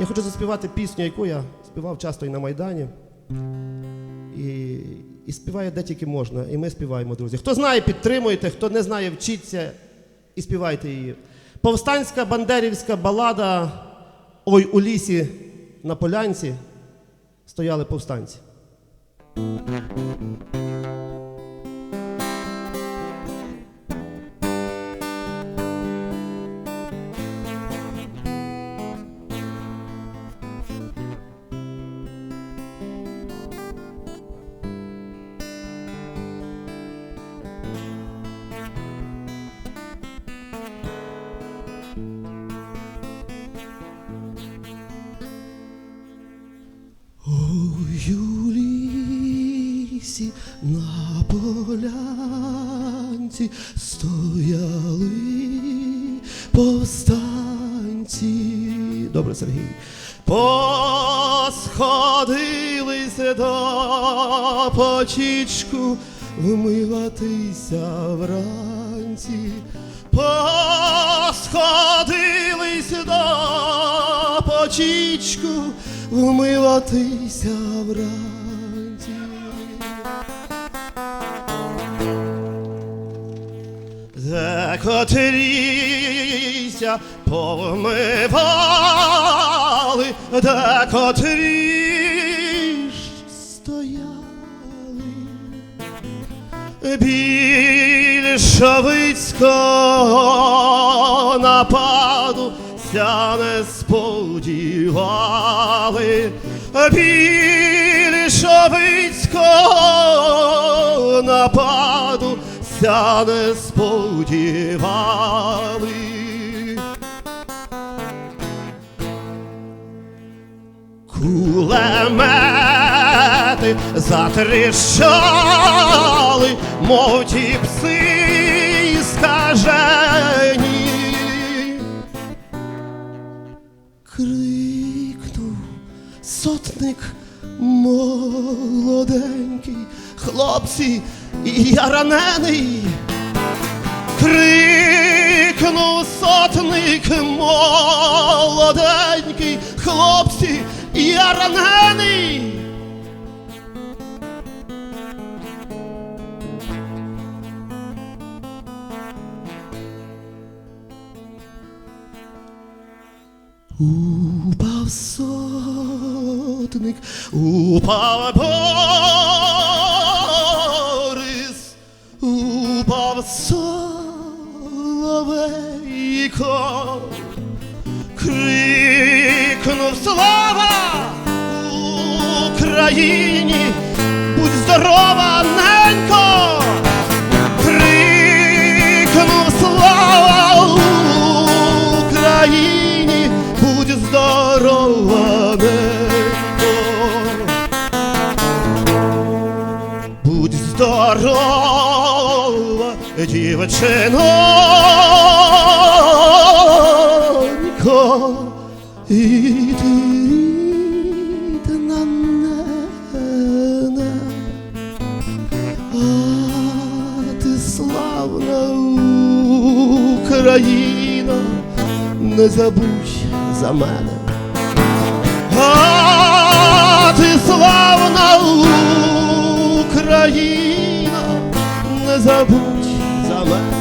Я хочу заспівати пісню, яку я співав часто і на Майдані. І, і співаю де тільки можна. І ми співаємо, друзі. Хто знає, підтримуйте, хто не знає, вчіться і співайте її. Повстанська бандерівська балада Ой у лісі на полянці стояли повстанці. На полянці стояли повстанці. Добре, Сергій. Посходилися до почічку вмиватися вранці. Посходилися до почічку вмиватися вранці. Котріся повмивали, де котрі стояли. Більшовицького нападу ся не сподівали. Більшовицького нападу ся не сподівали. Кулемети затріщали, мов ті пси скажені. Крикнув сотник молоденький, хлопці, я ранений. Крикнув сотник молоденький, хлопці, я ранений. Упав сотник, упав Борис, упав соловейко, крикнув слава Україні, будь здорова, ненько, здорова, дівчинонько, і ти рідна мене, а ти славна Україна, не забудь за мене. А ти славна Україна, as a.